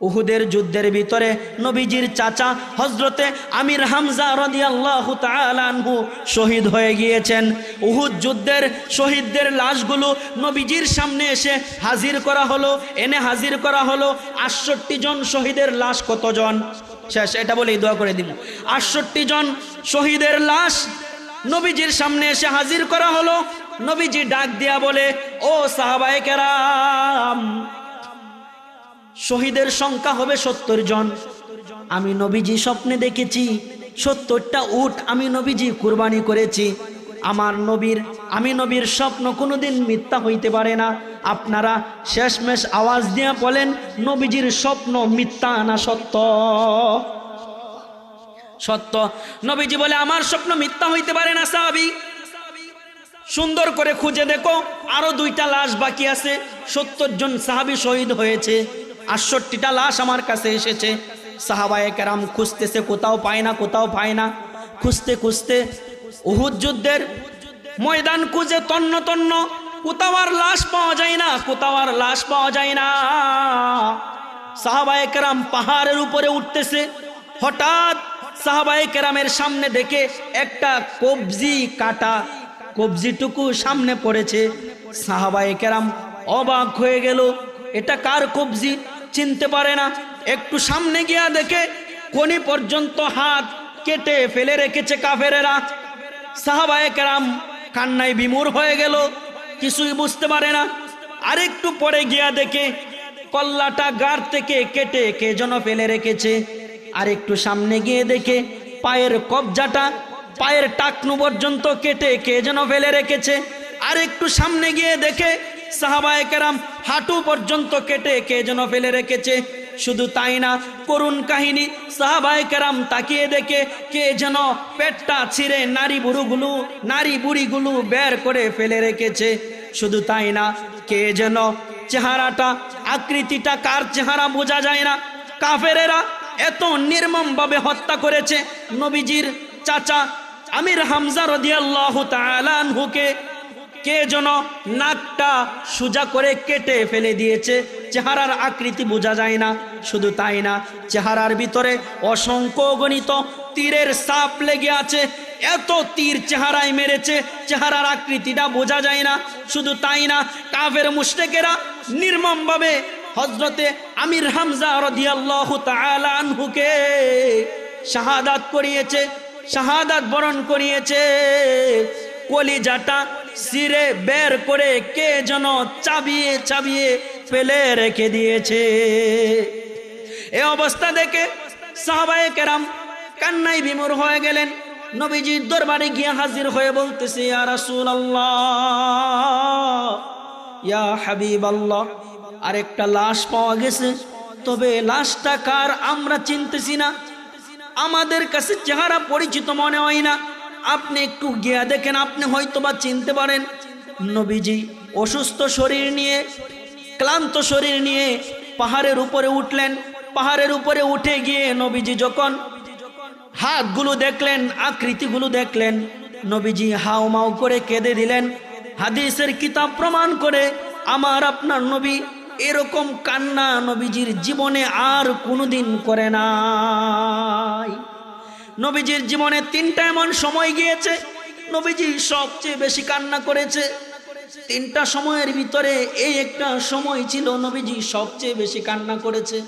উহুদের যুদ্ধের ভিতরে নবীজির চাচা হজরতে আমির হামজা রদিয়াল্লাহু তাআলাহু শহীদ হয়ে গিয়েছেন। উহুদ যুদ্ধের শহীদদের লাশগুলো নবীজির সামনে এসে হাজির করা হলো, এনে হাজির করা হলো আটষট্টি জন শহীদের লাশ কতজন? শেষ, এটা বলেই দোয়া করে দিব আটষট্টি জন শহীদের লাশ নবীজির সামনে এসে হাজির করা হলো, নবীজি ডাক দিয়া বলে, ও সাহাবায়ে কেরাম শহীদের সংখ্যা হবে সত্তর জন। আমি নবীজি স্বপ্নে দেখেছি, সত্তরটা উট আমি নবীজি কুরবানি করেছি। আমার নবীর, আমি নবীর স্বপ্ন কোনোদিন মিথ্যা হইতে পারে না। আপনারা শেষমেশ আওয়াজ দিয়া বলেন, নবীজির স্বপ্ন মিথ্যা না সত্য? সত্য। নবীজি বলে, আমার স্বপ্ন মিথ্যা হইতে পারে না, সাহাবি। সুন্দর করে খুঁজে দেখো, আরও দুইটা লাশ বাকি আছে। সত্তর জন সাহাবি শহীদ হয়েছে। আটষট্টিটা লাশ আমার কাছে এসেছে। সাহাবায়ে কেরাম খুঁজতেছে, কোথাও পায় না, কোথাও পায় না। খুঁজতে খুঁজতে উহুদ যুদ্ধের ময়দান খুঁজে তন্ন তন্ন, কোথাও আর লাশ পাওয়া যায় না, কোথাও আর লাশ পাওয়া যায় না। সাহাবায়ে কেরাম পাহাড়ের উপরে উঠতেছে। হঠাৎ সাহাবায়ে কেরামের সামনে দেখে একটা কবজি কাটা কবজিটুকু সামনে পড়েছে। সাহাবায়ে কেরাম অবাক হয়ে গেল, এটা কার কবজি? চিনতে পারে না। একটু সামনে গিয়া দেখে কোনি পর্যন্ত হাত কেটে ফেলে রেখেছে কাফেরেরা। সাহাবায়ে কেরাম কান্নায় বিমূর হয়ে গেল, কিছুই বুঝতে পারে না। আরেকটু পরে গিয়া দেখে কল্লাটা গার থেকে কেটে কে যেন ফেলে রেখেছে। আর একটু সামনে গিয়ে দেখে পায়ের কবজাটা পায়ের টাকনু পর্যন্ত কেটে কে যেন ফেলে রেখেছে। আর একটু সামনে গিয়ে দেখে সাহাবায়ে কেরাম হাঁটু পর্যন্ত কেটে কে যেন ফেলে রেখেছে? শুধু তাই না, করুণ কাহিনী সাহাবায়ে কেরাম তাকিয়ে দেখে কে যেন পেটটা ছিঁড়ে নারী বুড়ুগুলো, নারী বুড়িগুলো বের করে ফেলে রেখেছে। শুধু তাই না, কে যেন চেহারাটা, আকৃতিটা কার চেহারা বোঝা যায় না। কাফেরেরা এত নির্মমভাবে হত্যা করেছে। নবীজির চাচা আমির হামজা রদিয়াল্লাহু তাআলা আনহুকে কে যেন নাকটা সোজা করে কেটে ফেলে দিয়েছে, চেহারার আকৃতি বোঝা যায় না, শুধু তাই না, চেহারার ভিতরে অসংখ্য গণিত তীরের সাপ লেগে আছে, এত তীর চেহারায় মেরেছে, চেহারার আকৃতিটা বোঝা যায় না, শুধু তাই না, কাফের মুশটেকেরা নির্মমভাবে হজরতে আমির হামজা রদিয়াল্লাহু তাআলা আনহুকে শাহাদাত করিয়েছে, শাহাদাত বরণ করিয়েছে, কলিজাটা সিরে বের করে কে যেন চাবিয়ে চাবিয়ে ফেলে রেখে দিয়েছে। এ অবস্থা দেখে সাহাবায়ে কেরাম কান্নাই বিমূর হয়ে গেলেন। নবীজির দরবারে গিয়ে হাজির হয়ে বলতেছে, ইয়া রাসূলুল্লাহ, ইয়া হাবিবাল্লাহ লাশ পাওয়া গেছে। তবে লাশটা কার আমরা চিনতেছি না। আমাদের কাছে চেহারা পরিচিত মনে হয় না। আপনি একটু গিয়া দেখেন, আপনি হয়তো বা চিনতে পারেন, নবীজি অসুস্থ শরীর নিয়ে, ক্লান্ত শরীর নিয়ে পাহাড়ের উপরে উঠলেন। পাহাড়ের উপরে উঠে গিয়ে নবীজি যখন হাতগুলো দেখলেন, আকৃতিগুলো দেখলেন, নবীজি হাও মাও করে কেঁদে দিলেন। হাদিসের কিতাব প্রমাণ করে আমার আপনার নবী এরকম কান্না নবীজির জীবনে আর কোনোদিন করে নাই। নবীজির জীবনে তিনটা এমন সময় গিয়েছে, নবীজি সবচেয়ে বেশি কান্না করেছে। তিনটা সময়ের ভিতরে এই একটা সময় ছিল নবীজি সবচেয়ে বেশি কান্না করেছে।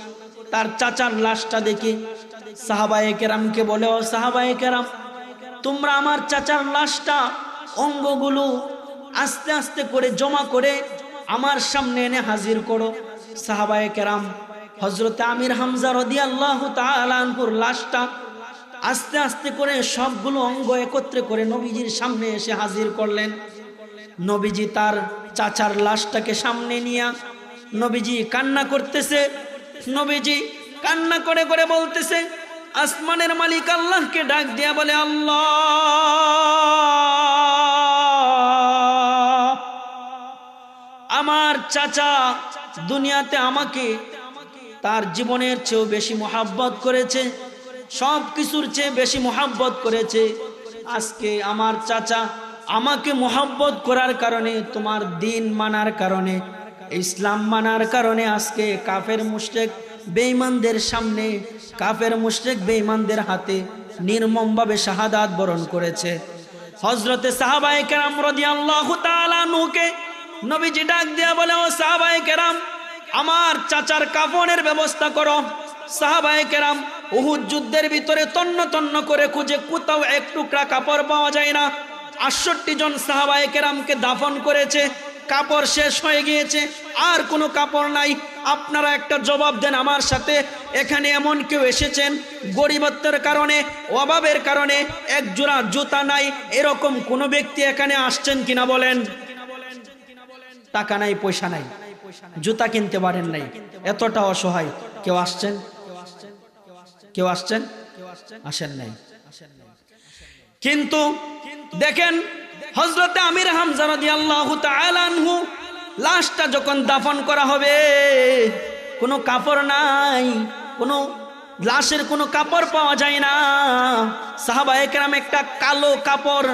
তার চাচার লাশটা দেখে সাহাবায়ে কেরামকে বলে, ও সাহাবায়ে কেরাম, তোমরা আমার চাচার লাশটা, অঙ্গগুলো আস্তে আস্তে করে জমা করে আমার সামনে এনে হাজির করো। সাহাবায়ে কেরাম হজরত আমির হামজা রদি আল্লাহ তালানপুর লাশটা আস্তে আস্তে করে সবগুলো অঙ্গ একত্রে করে নবীজির সামনে এসে হাজির করলেন। নবীজি তার চাচার লাশটাকে সামনে নিয়ে নবীজি কান্না করতেছে। নবীজি কান্না করে করে বলতেছে, আসমানের মালিক আল্লাহকে ডাক দিয়া বলে, আল্লাহ, আমার চাচা দুনিয়াতে আমাকে তার জীবনের চেয়েও বেশি মোহাব্বত করেছে। সব কিছুর চেয়ে বেশি মোহাব্বত করেছে। আজকে আমার চাচা আমাকে মোহাব্বত করার কারণে, তোমার দিন মানার কারণে, ইসলাম মানার কারণে আজকে কাফের মুশটেক বেঈমানদের সামনে, কাফের মুশরিক বেঈমানদের হাতে নির্মমভাবে শাহাদাত বরণ করেছে। হজরতে সাহাবায়ে কেরাম রাদিয়াল্লাহু তাআলা নুকে নবীজি ডাক দিয়া বলে, ও সাহাবায়ে কেরাম, আমার চাচার কাফনের ব্যবস্থা করো। সাহাবায়ে কেরাম উহুদ যুদ্ধের ভিতরে তন্ন তন্ন করে খুঁজে কোথাও এক টুকরা কাপড় পাওয়া যায় না। আটষট্টি জন সাহাবায়ে কেরামকে দাফন করেছে, কাপড় শেষ হয়ে গিয়েছে, আর কোনো কাপড় নাই। আপনারা একটা জবাব দেন আমার সাথে, এখানে এমন কেউ এসেছেন? গরিবত্বের কারণে, অভাবের কারণে এক জোড়া জুতা নাই, এরকম কোনো ব্যক্তি এখানে আসছেন কিনা বলেন? টাকা নাই, পয়সা নাই, জুতা কিনতে পারেন নাই, এতটা অসহায়, কেউ আসছেন? কেউ আসছেন? আসেন নাই। কিন্তু দেখেন হজরতে আমির হামজা রাদিয়াল্লাহু তাআলা আনহু লাশটা যখন দাফন করা হবে, কোনো কাপড় নাই, কোনো লাশের কোনো কাপড় পাওয়া যায় না। সাহাবা একরাম একটা কালো কাপড়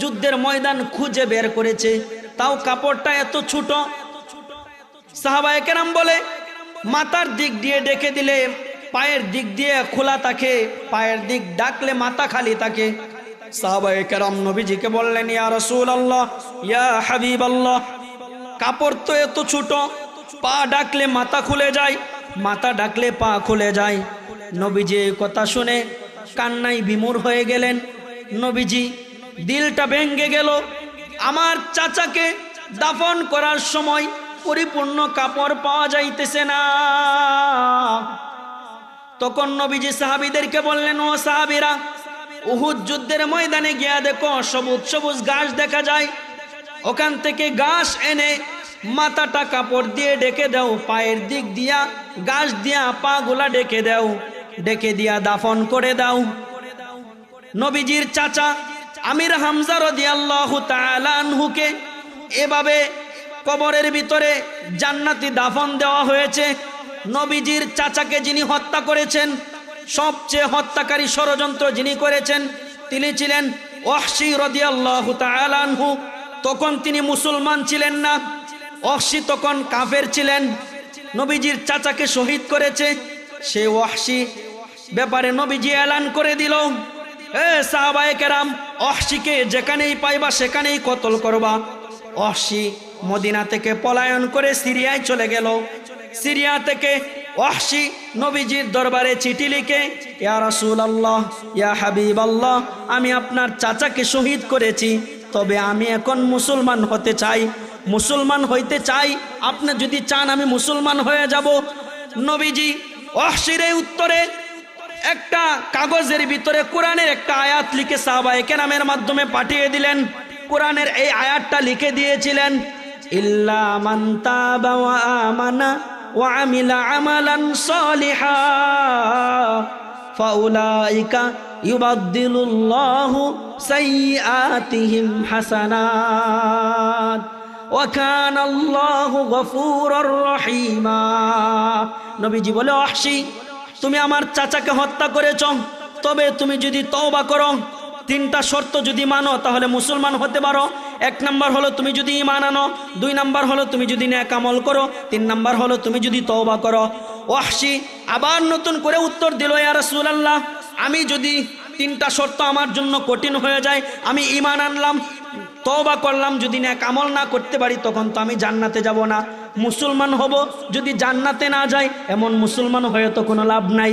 যুদ্ধের ময়দান খুঁজে বের করেছে। তাও কাপড়টা এত ছোট। সাহাবা একরাম বলে, মাথার দিক দিয়ে ডেকে দিলে পায়ের দিক দিয়ে খোলা থাকে পায়ের দিক ডাকলে মাথা খালি থাকে সাহাবায়ে কেরাম নবীজিকে বললেন, ইয়া রাসূল আল্লাহ ইয়া হাবিব আল্লাহ কাপড় তো এত ছোট, পা ডাকলে মাথা খুলে যায়, মাথা ডাকলে পা খুলে যায়। নবীজি কথা শুনে কান্নাই বিমূর হয়ে গেলেন। নবীজি, দিলটা ভেঙ্গে গেল। আমার চাচাকে দাফন করার সময় পরিপূর্ণ কাপড় পাওয়া যাইতেছে না। তখন নবীজি সাহাবিদেরকে বললেন, ও সাহাবিরা, উহুদ যুদ্ধের ময়দানে গিয়া দেখো, সবুজ সবুজ গাছ দেখা যায়। ওখান থেকে গাছ এনে মাথাটা কাপড় দিয়ে ডেকে দাও, পায়ের দিক দিয়া গাছ দিয়া পা গুলা ডেকে দাও ডেকে দিয়া দাফন করে দাও। নবীজির চাচা আমির হামজা রাদিয়াল্লাহু তাআলা আনহুকে এভাবে কবরের ভিতরে জান্নাতি দাফন দেওয়া হয়েছে। নবীজির চাচাকে যিনি হত্যা করেছেন, সবচেয়ে হত্যাকারী ষড়যন্ত্র যিনি করেছেন, তিনি ছিলেন ওয়াহশি রাদিয়াল্লাহু তখন তিনি মুসলমান ছিলেন না, ওয়াহশি তখন কাফের ছিলেন। নবীজির চাচাকে শহীদ করেছে, সে ওয়াহশি ব্যাপারে নবীজি এলান করে দিল। এ সাহাবায়ে কেরাম অহসিকে যেখানেই পাইবা সেখানেই কতল করবা। অহসি মদিনা থেকে পলায়ন করে সিরিয়ায় চলে গেল। সিরিয়া থেকে ওয়াহশি নবীজির দরবারে চিঠি লিখে, ইয়া রাসূল আল্লাহ ইয়া হাবিব আল্লাহ আমি আপনার চাচাকে শহীদ করেছি, তবে আমি এখন মুসলমান হতে চাই, মুসলমান হইতে চাই, আপনি যদি চান আমি মুসলমান হয়ে যাব। নবীজি ওয়াহশির উত্তরে একটা কাগজের ভিতরে কোরআনের একটা আয়াত লিখে সাহাবায়ে কেরামের মাধ্যমে পাঠিয়ে দিলেন। কোরআনের এই আয়াতটা লিখে দিয়েছিলেন, ইল্লা মান তাবা ওয়া আমানা ওয়া আমিলা আমালান সালিহা, ফাউলাইকা ইউবাদদিলুল্লাহু সাইয়্যাতিহিম হাসানাত। ওয়া কানা আল্লাহু গফুরুর রহিমা। নবীজি বলে অহসি তুমি আমার চাচাকে হত্যা করেছ, তবে তুমি যদি তওবা করো, তিনটা শর্ত যদি মানো, তাহলে মুসলমান হতে পারো। এক নাম্বার হলো তুমি যদি ইমান আনো, দুই নাম্বার হলো তুমি যদি ন্যাক আমল করো, তিন নাম্বার হলো তুমি যদি তওবা করো। ওয়াহশি, আবার নতুন করে উত্তর দিল, ইয়া রাসূলুল্লাহ, আমি যদি তিনটা শর্ত আমার জন্য কঠিন হয়ে যায়, আমি ইমান আনলাম, তওবা করলাম, যদি ন্যাক আমল না করতে পারি, তখন তো আমি জান্নাতে যাব না। মুসলমান হব, যদি জান্নাতে না যাই, এমন মুসলমান হয়ে তো কোনো লাভ নাই।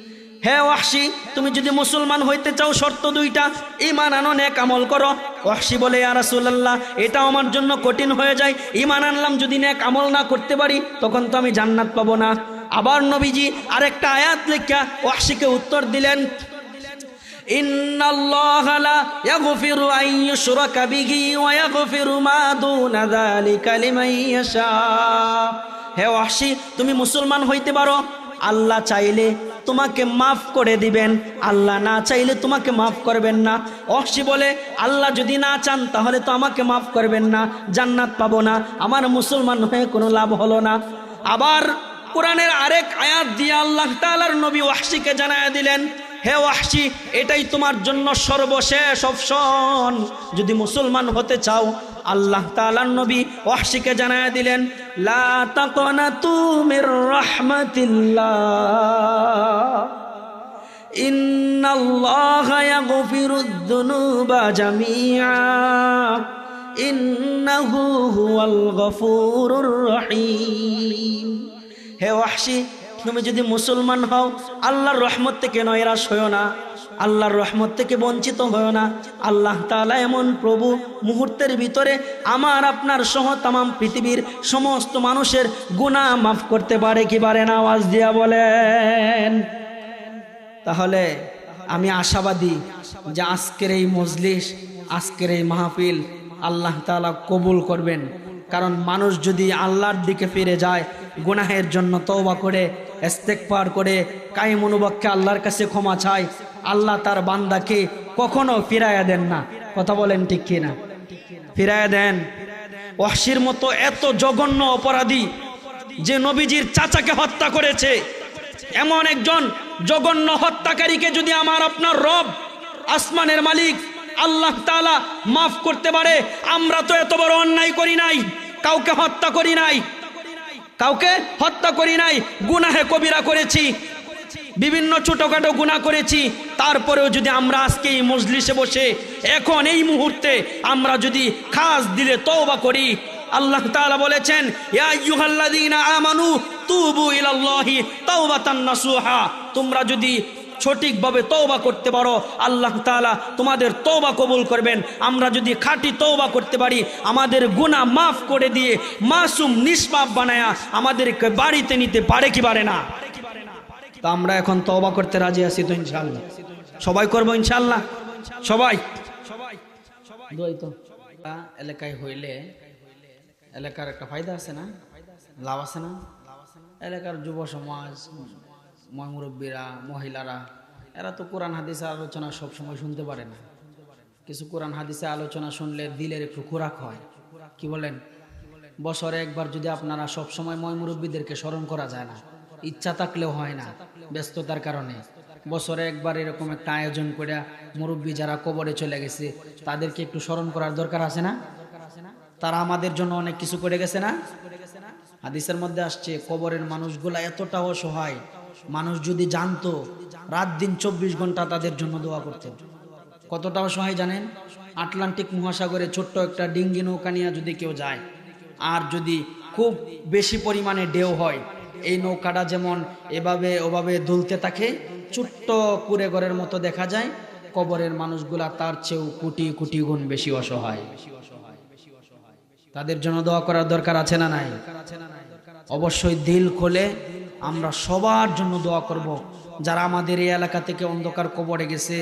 হে ওয়াহশি, তুমি যদি মুসলমান হইতে চাও, শর্ত দুইটা। ইমান আনো, নেক আমল করো। ওয়াহশি বলে, ইয়া রাসূলুল্লাহ এটা আমার জন্য কঠিন হয়ে যায়। ইমান আনলাম, যদি নেক আমল না করতে পারি, তখন তো আমি জান্নাত পাবো না। আবার নবীজি আরেকটা আয়াত লেখা ওয়াহশিকে উত্তর দিলেন হে ওয়াহশি, তুমি মুসলমান হইতে পারো আল্লাহ চাইলে তোমাকে মাফ করে দিবেন, আল্লাহ না চাইলে তোমাকে মাফ করবেন না। অক্সি বলে, আল্লাহ যদি না চান তাহলে তো আমাকে মাফ করবেন না, জান্নাত পাবো না, আমার মুসলমান হয়ে কোনো লাভ হলো না। আবার কোরআনের আরেক আয়াত দিয়ে আল্লাহ তালার নবী ওয়াসিকে জানায় দিলেন হে ওয়াহশি, এটাই তোমার জন্য সর্বশেষ অপশন। যদি মুসলমান হতে চাও, আল্লাহ তাআলার নবী ওয়াহশিকে জানায় দিলেন, লা তাকনাতু মির রাহমাতিল্লাহ। হে ওয়াহশি তুমি যদি মুসলমান হও, আল্লাহর রহমত থেকে নয়রাশ হও না, আল্লাহর রহমত থেকে বঞ্চিত হও না। আল্লাহ তাআলা এমন প্রভু মুহূর্তের ভিতরে আমার, আপনার সহ তামাম পৃথিবীর সমস্ত মানুষের গুনাহ মাফ করতে পারে কি পারে না, আওয়াজ দিয়া বলেন। তাহলে আমি আশাবাদী যে আজকের এই মজলিস, আজকের এই মাহফিল আল্লাহ তাআলা কবুল করবেন। কারণ মানুষ যদি আল্লাহর দিকে ফিরে যায়, গুনাহের জন্য তওবা করে ইস্তেগফার করে কাই মনোবাক্যে আল্লাহর কাছে ক্ষমা চায়। আল্লাহ তার বান্দাকে কখনো ফিরাইয়া দেন না। কথা বলেন ঠিক কিনা? ফিরাইয়া দেন। ওয়াহশির মতো এত জঘন্য অপরাধী যে নবীজির চাচাকে হত্যা করেছে। এমন একজন জঘন্য হত্যাকারীকে যদি আমার আপনার রব, আসমানের মালিক, আল্লাহ তাআলা মাফ করতে পারে, আমরা তো এত বড় অন্যায় করি নাই, কাউকে হত্যা করি নাই। কাউকে হত্যা করি নাই, গুনাহে কবিরা করেছি। বিভিন্ন ছোটখাটো গুণা করেছি। তারপরেও যদি আমরা আজকে এই মজলিসে বসে, এখন এই মুহূর্তে আমরা যদি খাস দিলে তওবা করি, আল্লাহ তাআলা বলেছেন আমানু তুবু ইলাল্লাহি তাওবাতান নাসুহা। তোমরা যদি সঠিকভাবে তওবা করতে পারো, আল্লাহ তাআলা তোমাদের তওবা কবুল করবেন। আমরা যদি খাঁটি তওবা করতে পারি, আমাদের গুনাহ মাফ করে দিয়ে মাসুম নিষ্পাপ বানায়া আমাদেরকে বাড়িতে নিতে পারে কি পারে না? তো আমরা এখন তওবা করতে রাজি আছি তো ইনশাআল্লাহ। সবাই করব ইনশাল্লাহ সবাই? তো। এলাকায় হইলে এলাকার একটা ফায়দা আছে না? লাভ আছে না? এলাকার যুব সমাজ ময়মুরব্বীরা মহিলারা, এরা তো কোরআন হাদিসের আলোচনা সব সময় শুনতে পারে না। কিছু কোরআন হাদিসে আলোচনা শুনলে দিলের একটু খোরাক হয়। কি বলেন? বছরে একবার যদি আপনারা সব সময় ময়মুরব্বীদেরকে স্মরণ করা যায় না, ইচ্ছা থাকলেও হয় না ব্যস্ততার কারণে। বছরে একবার এরকম একটা আয়োজন করে মুরব্বী যারা কবরে চলে গেছে, তাদেরকে একটু স্মরণ করার দরকার আছে না? তারা আমাদের জন্য অনেক কিছু করে গেছে না? হাদিসের মধ্যে আসছে, কবরের মানুষগুলা এতটা অসহায় মানুষ যদি জানতো, রাত দিন চব্বিশ ঘণ্টা তাদের জন্য দোয়া করত। কতটা অসহায় জানেন? আটলান্টিক মহাসাগরে ছোট্ট একটা ডিঙ্গি নৌকা নিয়ে যদি কেউ যায়, আর যদি খুব বেশি পরিমাণে ঢেউ হয়, এই নৌকাটা যেমন এভাবে ওভাবে দুলতে থাকে, ছোট্ট কুড়ে ঘরের মতো দেখা যায়, কবরের মানুষগুলা তার চেয়েও কোটি কোটি গুণ বেশি অসহায়। তাদের জন্য দোয়া করার দরকার আছে না নাই? অবশ্যই দিল খোলে আমরা সবার জন্য দোয়া করব। যারা আমাদের এই এলাকা থেকে অন্ধকার কবরে গেছে,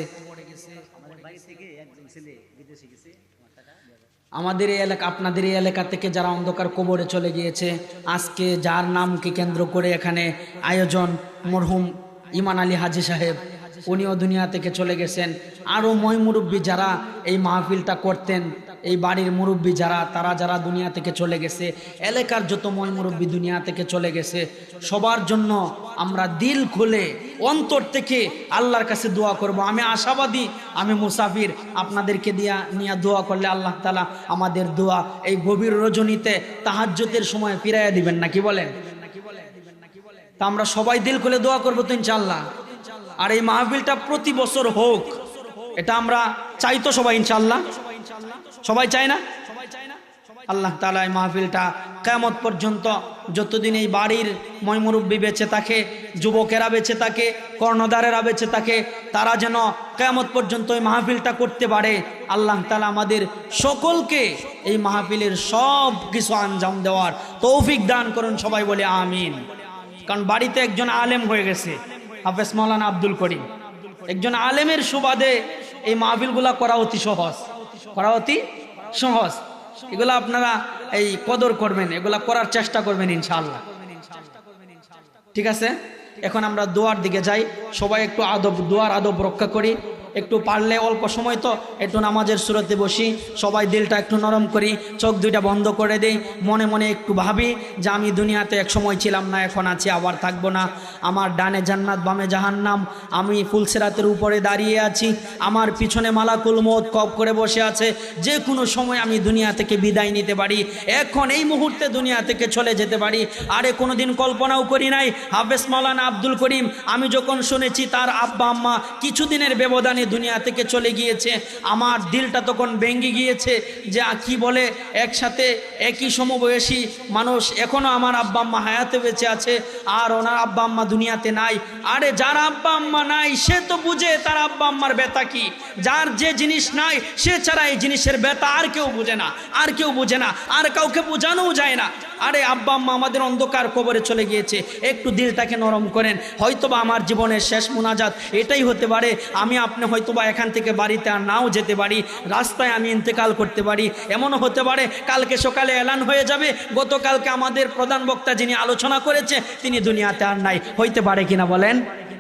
আমাদের এই এলাকা আপনাদের এই এলাকা থেকে যারা অন্ধকার কবরে চলে গিয়েছে, আজকে যার নামকে কেন্দ্র করে এখানে আয়োজন মরহুম ইমান আলী হাজি সাহেব, উনিও দুনিয়া থেকে চলে গেছেন। আরও ময় মুরব্বী যারা এই মাহফিলটা করতেন এই বাড়ির মুরব্বী যারা, তারা যারা দুনিয়া থেকে চলে গেছে, এলাকার যত ময় মুরব্বী দুনিয়া থেকে চলে গেছে, সবার জন্য আমরা দিল খুলে অন্তর থেকে আল্লাহর কাছে দোয়া করব। আমি আশাবাদী, আমি মুসাফির, আপনাদেরকে দিয়া, নিয়ে দোয়া করলে আল্লাহ তালা আমাদের দোয়া এই গভীর রজনীতে তাহাজ্যতের সময় ফিরাইয়া দিবেন নাকি বলেন? তা আমরা সবাই দিল খুলে দোয়া করব তো ইনশাল্লাহ আর এই মাহফিলটা প্রতি বছর হোক, এটা আমরা চাই তো সবাই ইনশাল্লাহ সবাই চায় না? আল্লাহ তালা এই মাহফিলটা কেমত পর্যন্ত যতদিন এই বাড়ির ময়মুরব্বী বেঁচে থাকে, যুবকেরা বেঁচে থাকে, কর্ণধারেরা বেঁচে থাকে, তারা যেন কেমত পর্যন্ত এই মাহফিলটা করতে পারে, আল্লাহ তালা আমাদের সকলকে এই মাহফিলের সব কিছু আঞ্জাম দেওয়ার তৌফিক দান করুন, সবাই বলে আমিন। কারণ বাড়িতে একজন আলেম হয়ে গেছে, হাফেজ মৌলানা আব্দুল করিম। একজন আলেমের সুবাদে এই মাহফিলগুলা করা অতি সহজ। করা অতি সহজ। এগুলা আপনারা এই কদর করবেন, এগুলা করার চেষ্টা করবেন ইনশাআল্লাহ। ঠিক আছে? এখন আমরা দোয়ার দিকে যাই। সবাই একটু আদব, দোয়ার আদব রক্ষা করি। একটু পারলে অল্প সময় তো, একটু নামাজের সুরতে বসি, সবাই দিলটা একটু নরম করি, চোখ দুইটা বন্ধ করে দেই, মনে মনে একটু ভাবি যে আমি দুনিয়াতে এক সময় ছিলাম না, এখন আছি, আবার থাকব না। আমার ডানে জান্নাত, বামে জাহান্নাম, আমি ফুলসেরাতের উপরে দাঁড়িয়ে আছি, আমার পিছনে মালাকুল মত কপ করে বসে আছে, যে কোনো সময় আমি দুনিয়া থেকে বিদায় নিতে পারি, এখন এই মুহূর্তে দুনিয়া থেকে চলে যেতে পারি, আরে কোনোদিন কল্পনাও করি নাই, হাফেজ মাওলানা আব্দুল করিম, আমি যখন শুনেছি তার আব্বা, আম্মা, কিছুদিনের ব্যবধানে দুনিয়া থেকে চলে গিয়েছে। আমার দিলটা তখন ভেঙে গিয়েছে যে কি বলে? একসাথে একই সমবয়সী মানুষ এখনও আমার আব্বা আম্মা হায়াতে বেঁচে আছে, আর ওনার আব্বা আম্মা দুনিয়াতে নাই। আরে যার আব্বা আম্মা নাই, সে তো বুঝে তার আব্বা আম্মার ব্যথা কি। যার যে জিনিস নাই, সে ছাড়া এই জিনিসের ব্যথা আর কেউ বুঝে না, আর কেউ বুঝে না, আর কাউকে বোঝানোও যায় না। আরে আব্বা, আম্মা, আমাদের অন্ধকার কবরে চলে গিয়েছে। একটু দিলটাকে নরম করেন। হয়তোবা আমার জীবনের শেষ মোনাজাত এটাই হতে পারে। আমি আপনি হয়তোবা এখান থেকে বাড়িতে আর নাও যেতে পারি। রাস্তায় আমি ইন্তেকাল করতে পারি। এমনও হতে পারে, কালকে সকালে এলান হয়ে যাবে। গতকালকে আমাদের প্রধান বক্তা যিনি আলোচনা করেছে, তিনি দুনিয়াতে আর নাই। হইতে পারে কিনা বলেন?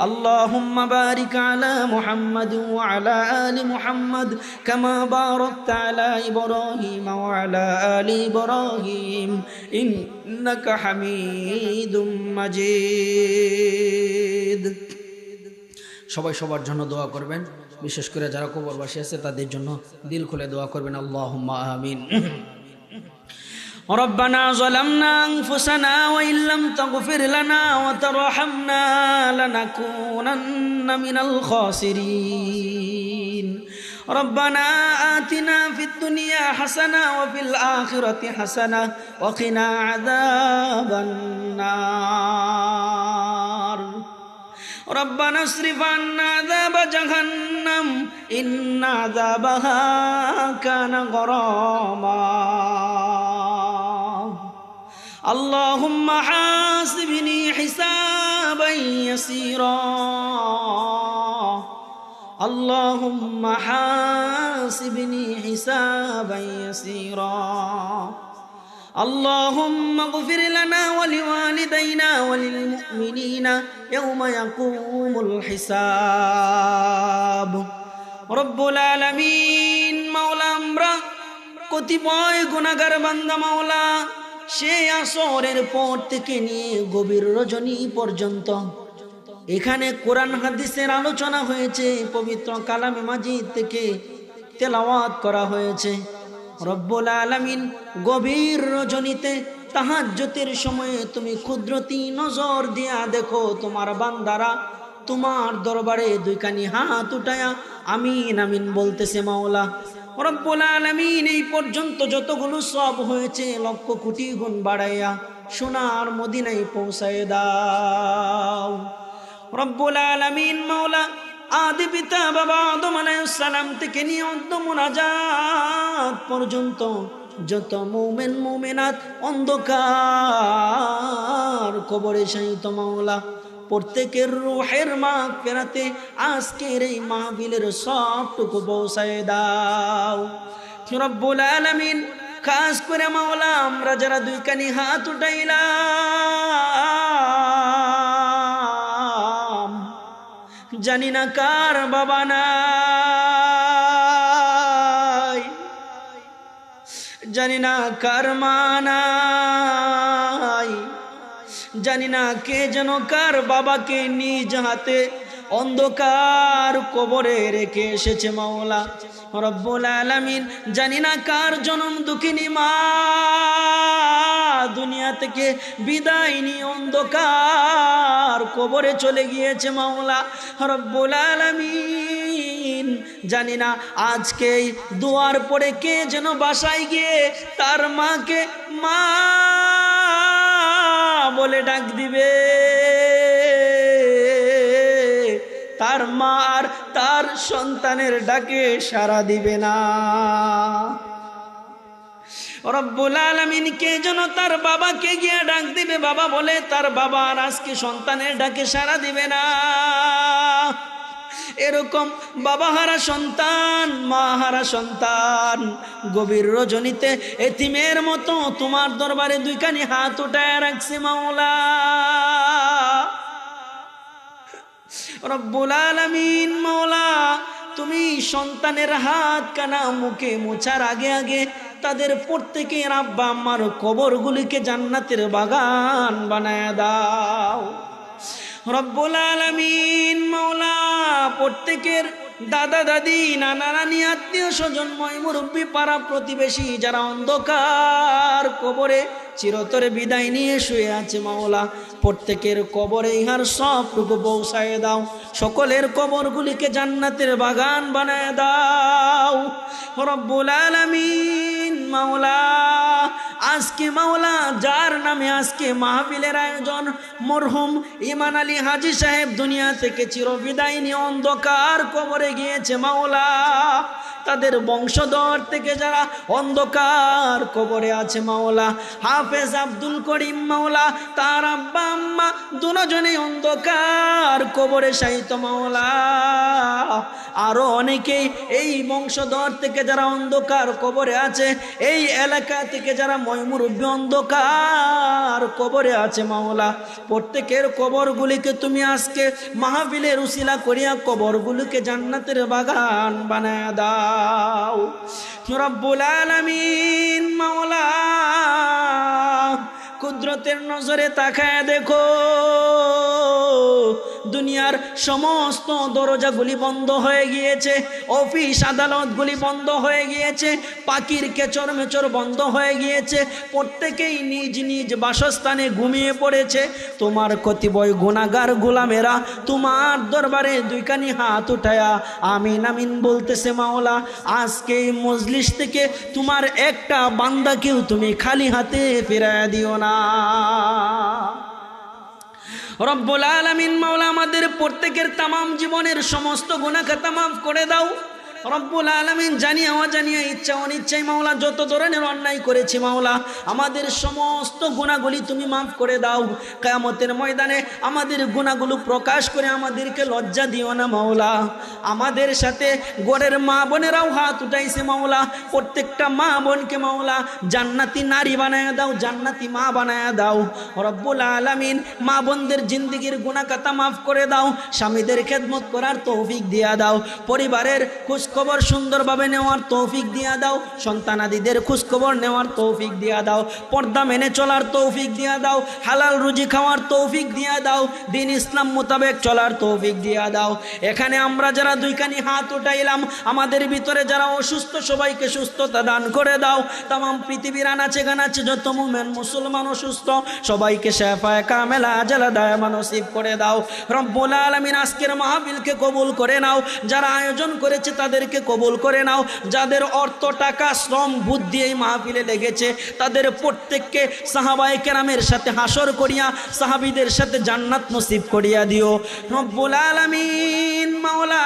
اللهم بارك على محمد وعلى آل محمد كما باركت على إبراهيم وعلى آل إبراهيم إنك حميد مجيد সবাই সবার জন্য দোয়া করবেন বিশেষ করে যারা কবরবাসী আছে তাদের জন্য দিল খুলে দোয়া করবেন আল্লাহ আমিন ربنا ظلمنا أنفسنا وإن لم تغفر لنا وترحمنا لنكونن من الخاسرين. ربنا آتنا في الدنيا حسنة وفي الآخرة حسنة وقنا عذاب النار. ربنا اصرف عنا عذاب جهنم إن عذابها كان غراما. اللهم حاسبني حسابا يسيرا اللهم حاسبني حسابا يسيرا اللهم اغفر لنا ولوالدينا وللمؤمنين يوم يقوم الحساب رب العالمين মাওলা আমরা কতিপয় গুণাগার বান্দা মাওলা সে আসরের পর থেকে নিয়ে গভীর রজনী পর্যন্ত। এখানে কোরআন হাদিসের আলোচনা হয়েছে, পবিত্র কালামে মাজিদ থেকে তেলাওয়াত করা হয়েছে। রব্বুল আলামিন গভীর রজনীতে তাহাজ্জতের সময়ে তুমি ক্ষুদ্রতি নজর দিয়া দেখো, তোমার বান্দারা তোমার দরবারে দুইখানি হাত উঠায়া, আমিন আমিন বলতেছে মাওলা। রব্বুল আলামিন এই পর্যন্ত যতগুলো সব হয়েছে লক্ষ কোটি গুণ বাড়াইয়া সোনার মদিনায় পৌঁছায় দাও। রব্বুল আলামিন মাওলা আদি পিতা বাবা আদম সালাম থেকে নিয়ে অন্ত মোনাজাত পর্যন্ত যত মোমেন, মোমেনাত অন্ধকার কবরে সাহিত মাওলা প্রত্যেকের রুহের মা ফেরাতে আজকের এই মাহবিলের সবটুকু পৌঁছায় দাও। রব্বুল আলামিন, খাস করে মাওলা, আমরা যারা দুই কানি হাত উঠাইলাম, জানি না কার বাবা নাই, জানি না কার মা নাই। জানি না কে যেন কার বাবাকে নিজ হাতে অন্ধকার কবরে রেখে এসেছে মাওলা। রব্বুল আলামিন, জানি না কার জনম দুঃখিনী মা। দুনিয়া থেকে বিদায় নিয়ে অন্ধকার কবরে চলে গিয়েছে মাওলা। রব্বুল আলামিন, জানি না আজকে এই দুয়ার পরে কে যেন বাসায় গিয়ে তার মাকে মা বলে ডাক দিবে। তার মা আর তার সন্তানের ডাকে সারা দিবে না। রব্বুল আলমিন কে যেন তার বাবাকে গিয়ে ডাক দিবে? বাবা বলে, তার বাবা আর আজকে সন্তানের ডাকে সারা দিবে না। এরকম বাবা হারা সন্তান, মা হারা সন্তান, গভীর রজনীতে এতিমের মতো তোমার দরবারে দুইখানি হাত উঠায় রাখছে মাওলা। রব্বুল আলামিন মাওলা, তুমি সন্তানের হাত কানা মুখে মোছার আগে আগে তাদের প্রত্যেকের আব্বা আম্মার কবরগুলিকে জান্নাতের বাগান বানায় দাও। রব্বুল আলামিন মাওলা, প্রত্যেকের দাদা, দাদি, নানা, নানি, আত্মীয় স্বজন, ময় মুরব্বী, পাড়া প্রতিবেশী যারা অন্ধকার কবরে চিরতরে বিদায় নিয়ে শুয়ে আছে মাওলা, প্রত্যেকের কবরে ইহার সবটুকু পৌঁছায় দাও। সকলের কবরগুলিকে জান্নাতের বাগান বানায় দাও। রব্বুল আলামিন মাওলা, আজকে মাওলা, যার নামে আজকে মাহফিলের আয়োজন মরহুম ইমান আলী হাজি সাহেব দুনিয়া থেকে চিরবিদায় নিয়ে অন্ধকার কবরে গিয়েছে মাওলা। তাদের বংশধর থেকে যারা অন্ধকার কবরে আছে মাওলা। হাফেজ আব্দুল করিম মাওলা, তার আব্বা আম্মা দুজনে অন্ধকার কবরে সাহিত্য মাওলা। আরও অনেকেই এই বংশধর থেকে যারা অন্ধকার কবরে আছে, এই এলাকা থেকে যারা ময়মুরব্বী অন্ধকার কবরে আছে মাওলা। প্রত্যেকের কবরগুলিকে তুমি আজকে মাহাবিলের উশিলা করিয়া কবরগুলিকে জান্নাতের বাগান বানায় দাও। রব্বুল আলামিন, মাওলা, কুদরতের নজরে তাকায় দেখো। দুনিয়ার সমস্ত দরজাগুলি বন্ধ হয়ে গিয়েছে, অফিস আদালতগুলি বন্ধ হয়ে গিয়েছে, পাখির কেচর মেচর বন্ধ হয়ে গিয়েছে, প্রত্যেকেই নিজ নিজ বাসস্থানে ঘুমিয়ে পড়েছে। তোমার কতিপয় গুণাগার গোলামেরা তোমার দরবারে দুইখানি হাত উঠায়া, আমিন আমিন বলতেছে মাওলা, আজকে এই মজলিস থেকে তোমার একটা বান্দাকেও তুমি খালি হাতে ফেরায় দিও না। রব্বুল আলামিন মাওলা আমাদের প্রত্যেকের তামাম জীবনের সমস্ত গুণাখাতা খাতা মাফ করে দাও। রব্বুল আলমিন জানিয়ে অজানিয়ে ইচ্ছা অনিচ্ছাই মাওলা, যত ধরনের অন্যায় করেছি মাওলা, আমাদের সমস্ত গুণাগুলি তুমি মাফ করে দাও। কেয়ামতের ময়দানে আমাদের গুণাগুলো প্রকাশ করে আমাদেরকে লজ্জা দিও না মাওলা। আমাদের সাথে গড়ের মা বোনেরাও হাত উঠাইছে মাওলা। প্রত্যেকটা মা বোনকে মাওলা, জান্নাতি নারী বানায় দাও, জান্নাতি মা বানায় দাও। রব্বুল আলামিন মা বোনদের জিন্দিগির গুণাকাতা মাফ করে দাও। স্বামীদের খেদমত করার তৌফিক দিয়া দাও। পরিবারের খোঁজ খবর সুন্দরভাবে নেওয়ার তৌফিক দিয়া দাও। সন্তানাদিদের খোঁজখবর নেওয়ার তৌফিক দিয়া দাও। পর্দা মেনে চলার তৌফিক দিয়া দাও। হালাল রুজি খাওয়ার তৌফিক দিয়া দাও। দিন ইসলাম মোতাবেক চলার তৌফিক দিয়া দাও। এখানে আমরা যারা দুইখানি হাত উঠাইলাম, আমাদের ভিতরে যারা অসুস্থ, সবাইকে সুস্থতা দান করে দাও। তাম পৃথিবীর আনাচে গানাচে যত মুমেন মুসলমান অসুস্থ, সবাইকে শেফায় কামেলা আজালা দায় মানসিব করে দাও। রব্বুল আলমিন আজকের মাহফিলকে কবুল করে নাও। যারা আয়োজন করেছে তাদেরকে কবুল করে নাও। যাদের অর্থ, টাকা, শ্রম, বুদ্ধি এই মাহফিলে লেগেছে, তাদের প্রত্যেককে সাহাবাই কেরামের সাথে হাসর করিয়া, সাহাবিদের সাথে জান্নাত নসিব করিয়া দিও। রব্বুল আলমিন মাওলা।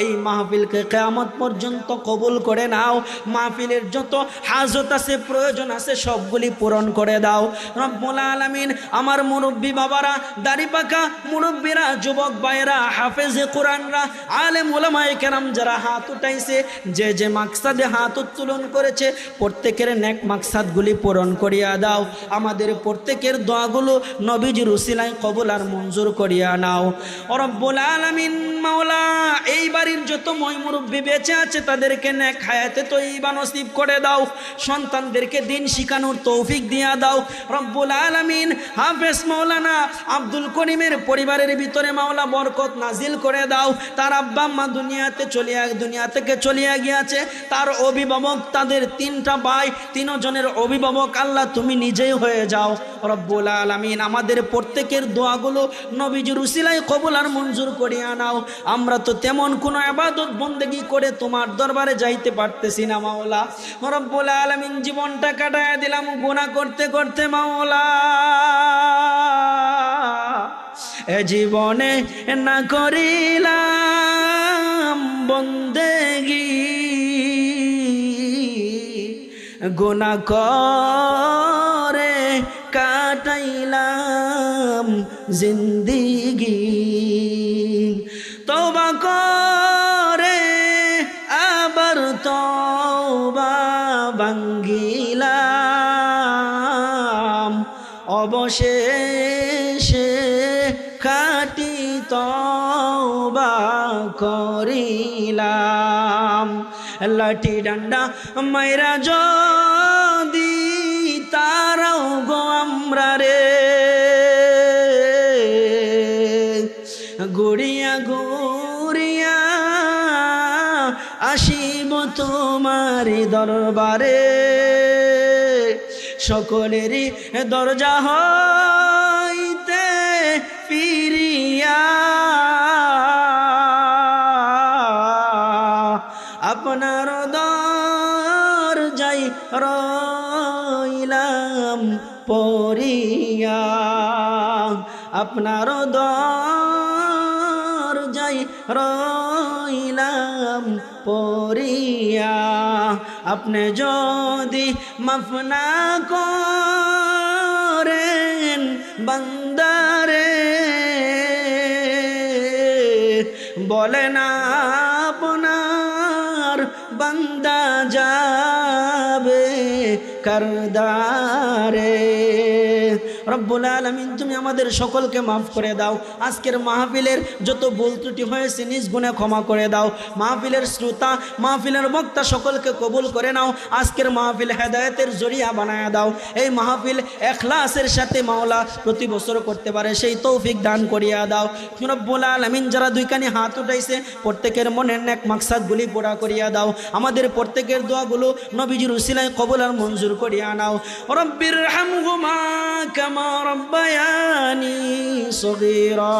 এই মাহফিলকে কেয়ামত পর্যন্ত কবুল করে নাও। মাহফিলের যত হাজত আছে, প্রয়োজন আছে, সবগুলি পূরণ করে দাও। রব্বুল আলামিন, আমার মুরব্বী বাবারা, দাড়ি পাকা মুরব্বীরা, যুবক ভাইয়েরা, হাফেজে কোরআনরা, আলেম ওলামায়ে কেরাম যারা হাত উঠাইছে, যে যে মাকসাদে হাত উত্তোলন করেছে, প্রত্যেকের নেক মাকসাদগুলি পূরণ করিয়া দাও। আমাদের প্রত্যেকের দোয়াগুলো নবীজির উসিলায় কবুল আর মঞ্জুর করিয়া নাও। রব্বুল আলামিন মাওলা এই বাড়ির যত মই মুরব্বী বেঁচে আছে, তাদেরকে নেক হায়াতে তৈবা নসিব করে দাও। সন্তানদেরকে দিন শিখানোর তৌফিক দিয়া দাও। রব্বুল আলামিন হাফেজ মাওলানা আব্দুল করিমের পরিবারের ভিতরে মাওলা বরকত নাজিল করে দাও। তার আব্বা আম্মা দুনিয়াতে চলিয়া, দুনিয়া থেকে চলিয়া গিয়াছে। তার অভিভাবক, তাদের তিনটা ভাই, তিনজনের অভিভাবক, আল্লাহ তুমি নিজেই হয়ে যাও। রব্বুল আলামিন আমাদের প্রত্যেকের দোয়াগুলো নবীজির উসিলায় কবুল আর মঞ্জুর করিয়া নাও। আমরা তো তেমন কোনো আবাদত বন্দেগি করে তোমার দরবারে যাইতে পারতেছি না, মাওলা। রব্বুল আলামিন, জীবনটা কাটায় দিলাম, গুনাহ করতে করতে, মাওলা। এ জীবনে না করিলাম বন্দেগি। গুণা করে কাটাইলাম জিন্দিগি। তবা করে। ভাঙ্গিলাম। অবশেষে খাটি তবা করিলাম। লাঠি ডান্ডা মাইরা যদি তারাও গো আমরা রে, গুড়িয়া গুড়িয়া তোমার দরবারে সকলেরই দরজা হইতে ফিরিয়া। আপনার দর যাই রইলাম পরিয়া আপনার দর রইলাম পরিয়া আপনি যদি মাফ না করেন বান্দারে, বলে না আপনার বান্দা যাবে কারদারে। রব্বুল আলমিন তুমি আমাদের সকলকে মাফ করে দাও। আজকের মাহফিলের যত ভুল ত্রুটি হয়েছে, নিজ গুণে ক্ষমা করে দাও। মাহফিলের শ্রোতা, মাহফিলের বক্তা সকলকে কবুল করে নাও। আজকের মাহফিল হেদায়তের জরিয়া বানায় দাও। এই মাহফিল এখলাসের সাথে মাওলা প্রতি বছর করতে পারে, সেই তৌফিক দান করিয়া দাও। রব্বুল আলমিন, যারা দুইখানি হাত উঠাইছে, প্রত্যেকের মনের নেক মাকসাদগুলি পোড়া করিয়া দাও। আমাদের প্রত্যেকের দোয়াগুলো নবীজির উসিলায় কবুল আর মঞ্জুর করিয়া নাও। রব্বির হামহুমা কামা রব্বায়ানি সগীরা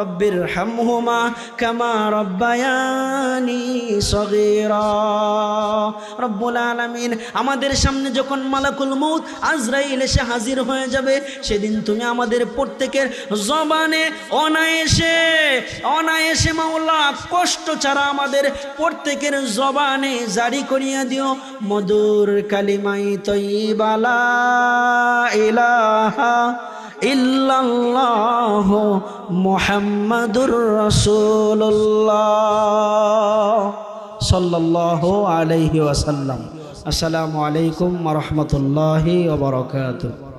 রব্বির হামহুমা কামা রব্বায়ানি সগীরা রব্বুল আলামিন আমাদের সামনে যখন মালাকুল মউত আজরাইল এসে হাজির হয়ে যাবে, সেদিন তুমি আমাদের প্রত্যেকের জবানে অনায়াসে অনায়াসে মাওলা কষ্ট ছাড়া আমাদের প্রত্যেকের জবানে জারি করিয়া দিও। মধুর কালিমাই তৈবালা ইলাহা ইল্লাল্লাহ মোহাম্মদুর রসুল্লাহ সাল্লাহ আলাইহি ওয়াসাল্লাম। আসসালামু আলাইকুম রাহমাতুল্লাহি ওয়া বারাকাতুহু।